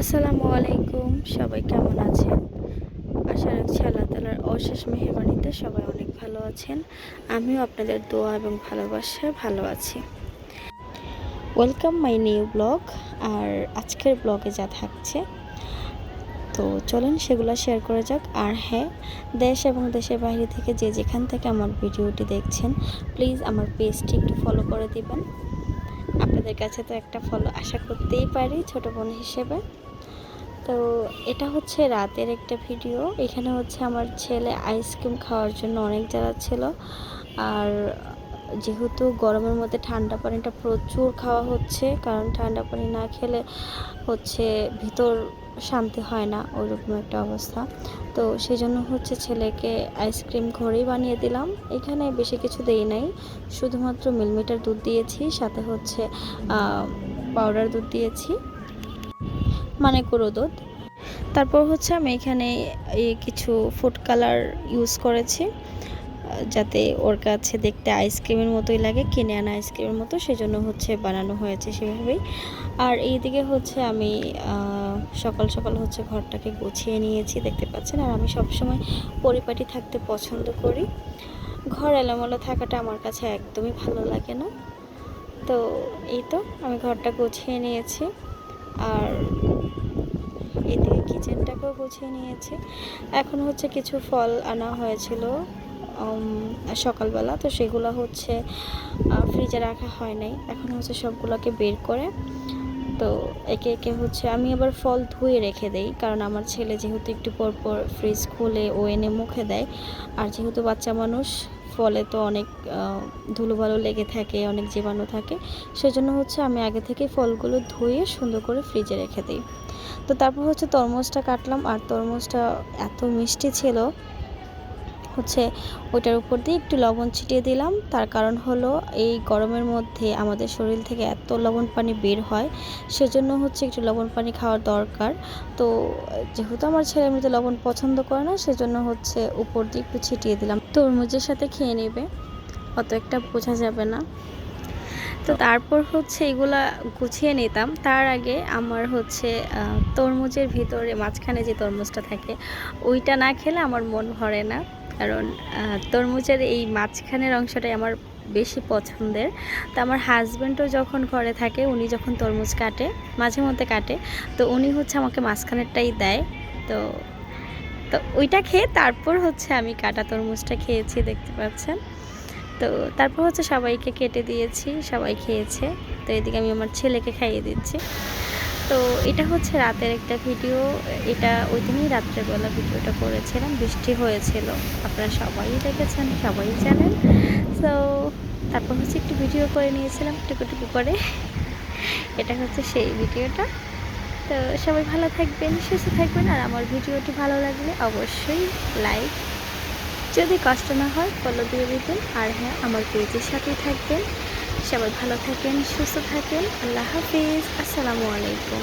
আসসালামু আলাইকুম, সবাই কেমন আছেন? আশা রাখছি আল্লাহ তালার অশেষ মেহরবানিতে সবাই অনেক ভালো আছেন। আমিও আপনাদের দোয়া এবং ভালোবাসায় ভালো আছি। ওয়েলকাম মাই নিউ ব্লগ, আর আজকের ব্লগে যা থাকছে। তো চলেন সেগুলো শেয়ার করা যাক। আর হ্যাঁ দেশ এবং দেশের বাইরে থেকে যে যেখান থেকে আমার ভিডিওটি দেখছেন, প্লিজ আমার পেজটি একটু ফলো করে দিবেন। আপনাদের কাছে তো একটা ফলো আশা করতেই পারি, ছোট বোন হিসেবে। তো এটা হচ্ছে রাতের একটা ভিডিও। এখানে হচ্ছে আমার ছেলে আইসক্রিম খাওয়ার জন্য অনেক ছিল। আর যেহেতু গরমের মধ্যে ঠান্ডা পানিটা প্রচুর খাওয়া হচ্ছে, কারণ ঠান্ডা পানি না খেলে হচ্ছে ভিতর শান্তি হয় না, ওইরকম একটা অবস্থা। তো সেই জন্য হচ্ছে ছেলেকে আইসক্রিম ঘরেই বানিয়ে দিলাম। এখানে বেশি কিছু দেই নাই, শুধুমাত্র মিলমিটার দুধ দিয়েছি, সাথে হচ্ছে পাউডার দুধ দিয়েছি। মানে গুঁড়ো তারপর হচ্ছে আমি এখানে এই কিছু ফুড কালার ইউজ করেছি, যাতে ওর কাছে দেখতে আইসক্রিমের মতোই লাগে, কিনে আনা আইসক্রিমের মতো, সেজন্য হচ্ছে বানানো হয়েছে সেভাবেই। আর এইদিকে হচ্ছে আমি সকাল সকাল হচ্ছে ঘরটাকে গুছিয়ে নিয়েছি, দেখতে পাচ্ছেন? আর আমি সবসময় পরিপাটি থাকতে পছন্দ করি। ঘর এলোমেলো থাকাটা আমার কাছে একদমই ভালো লাগে না। তো এই তো, আমি ঘরটা গুছিয়ে নিয়েছি। আর এদিকে কিচেনটাকেও গুছিয়ে নিয়েছি। এখন হচ্ছে কিছু ফল আনা হয়েছিল সকালবেলা। তো সেগুলো হচ্ছে ফ্রিজে রাখা হয় নাই। এখন হচ্ছে সবগুলোকে বের করে, তো একে একে হচ্ছে আমি আবার ফল ধুয়ে রেখে দেই। কারণ আমার ছেলে যেহেতু একটু পর পর ফ্রিজ খুলে ও এনে মুখে দেয়। আর যেহেতু বাচ্চা মানুষ, ফলে তো অনেক ধুলো ভালো লেগে থাকে, অনেক জীবাণু থাকে। সেজন্য হচ্ছে আমি আগে থেকে ফলগুলো ধুয়ে সুন্দর করে ফ্রিজে রেখে দিই। তো তারপর হচ্ছে তরমুজটা কাটলাম আর তরমুজটা এত মিষ্টি ছিল। হচ্ছে ওইটার উপর দিয়ে একটু লবণ ছিটিয়ে দিলাম। তার কারণ হলো এই গরমের মধ্যে আমাদের শরীর থেকে এত লবণ পানি বের হয়, সেজন্য হচ্ছে একটু লবণ পানি খাওয়ার দরকার। তো যেহেতু আমার ছেলে এমনিতে লবণ পছন্দ করে না, সেজন্য হচ্ছে উপর দিয়ে একটু ছিটিয়ে দিলাম। তরমুজের সাথে খেয়ে নেবে, অত একটা বোঝা যাবে না। তো তারপর হচ্ছে এগুলা গুছিয়ে নিতাম। তার আগে আমার হচ্ছে তরমুজের ভিতরে মাঝখানে যে তরমুজটা থাকে, ওইটা না খেলে আমার মন ভরে না। কারণ তরমুজের এই মাঝখানের অংশটাই আমার বেশি পছন্দের। তো আমার হাজব্যান্ডও যখন ঘরে থাকে, উনি যখন তরমুজ কাটে, মাঝে মধ্যে কাটে, তো উনি হচ্ছে আমাকে মাঝখানেরটাই দেয়। তো তো ওইটা খেয়ে তারপর হচ্ছে আমি কাটা তরমুজটা খেয়েছি, দেখতে পাচ্ছেন। তো তারপর হচ্ছে সবাইকে কেটে দিয়েছি, সবাই খেয়েছে। তো এদিকে আমি আমার ছেলেকে খাইয়ে দিচ্ছি। তো এটা হচ্ছে রাতের একটা ভিডিও, এটা ওই দিনই রাত্রেবেলা ভিডিওটা করেছিলাম, বৃষ্টি হয়েছিল। আপনারা সবাই দেখেছেন, সবাই জানেন। তো তারপর হচ্ছে একটু ভিডিও করে নিয়েছিলাম টুকুটুকু করে। এটা হচ্ছে সেই ভিডিওটা। তো সবাই ভালো থাকবেন, সুস্থ থাকবেন, আর আমার ভিডিওটি ভালো লাগলে অবশ্যই লাইক যদি কষ্ট না হয় ফলো দিয়ে দিবেন। আর হ্যাঁ আমার পেজের সাথেই থাকবেন। সবাই ভালো থাকেন, সুস্থ থাকেন। আল্লাহ হাফিজ। আসসালামু আলাইকুম।